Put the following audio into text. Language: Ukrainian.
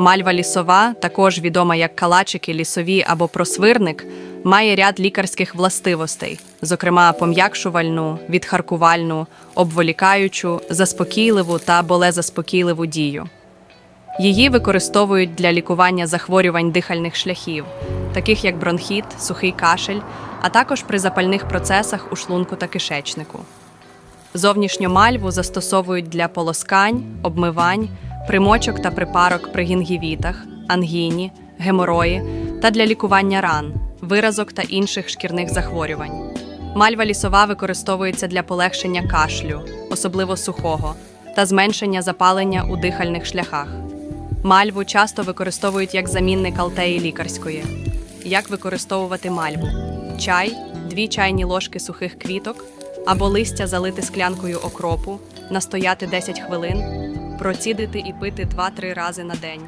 Мальва лісова, також відома як калачики лісові або просвирник, має ряд лікарських властивостей, зокрема пом'якшувальну, відхаркувальну, обволікаючу, заспокійливу та болезаспокійливу дію. Її використовують для лікування захворювань дихальних шляхів, таких як бронхіт, сухий кашель, а також при запальних процесах у шлунку та кишечнику. Зовнішню мальву застосовують для полоскань, обмивань, примочок та припарок при гінгівітах, ангіні, геморої та для лікування ран, виразок та інших шкірних захворювань. Мальва лісова використовується для полегшення кашлю, особливо сухого, та зменшення запалення у дихальних шляхах. Мальву часто використовують як замінник алтеї лікарської. Як використовувати мальву? Чай, дві чайні ложки сухих квіток або листя залити склянкою окропу, настояти 10 хвилин, процідити і пити 2-3 рази на день.